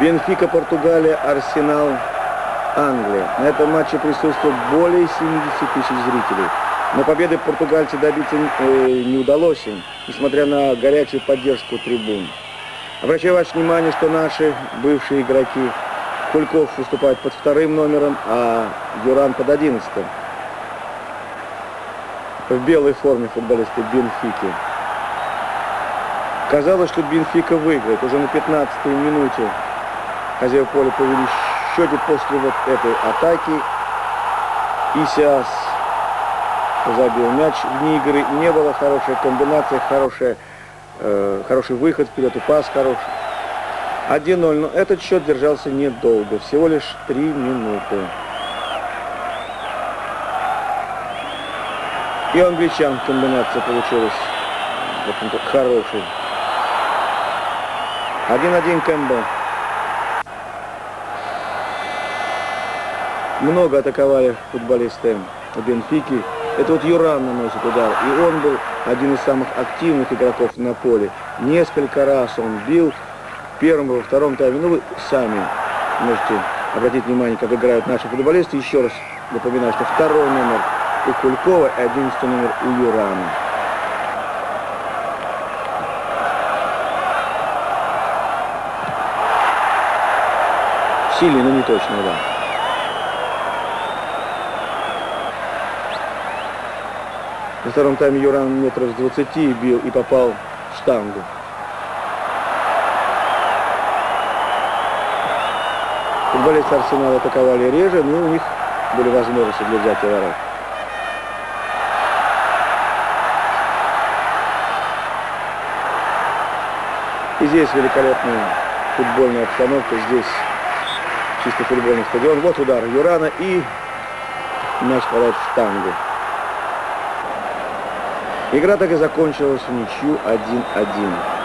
Бенфика, Португалия, Арсенал, Англия. На этом матче присутствует более 70 тысяч зрителей. Но победы португальцы добиться э, не удалось им, несмотря на горячую поддержку трибун. Обращаю ваше внимание, что наши бывшие игроки Кульков выступает под вторым номером, а Юран под одиннадцатым. В белой форме футболисты Бенфики. Казалось, что Бенфика выиграет. Уже на 15-й минуте хозяева поля повели в счете после вот этой атаки. Исиас забил мяч вне игры. Не было хорошая комбинация, хорошая, э, хороший выход вперед и пас хороший. 1-0, но этот счет держался недолго, всего лишь 3 минуты. И у англичан комбинация получилась в общем-то, хорошей. 1-1 Кэмпбелл. Много атаковали футболисты Бенфики. Это вот Юран наносит удар. И он был один из самых активных игроков на поле. Несколько раз он бил в первом во втором тайме. Ну, вы сами можете обратить внимание, как играют наши футболисты. Еще раз напоминаю, что второй номер у Кулькова и одиннадцатый номер у Юрана. Сильный, но не точный удар. На втором тайме Юран метров с 20 бил и попал в штангу. Футболисты Арсенала атаковали реже, но у них были возможности для взятия ворот. И здесь великолепная футбольная обстановка. Здесь чисто футбольный стадион. Вот удар Юрана и мяч попадает в штангу. Игра так и закончилась в ничью 1-1.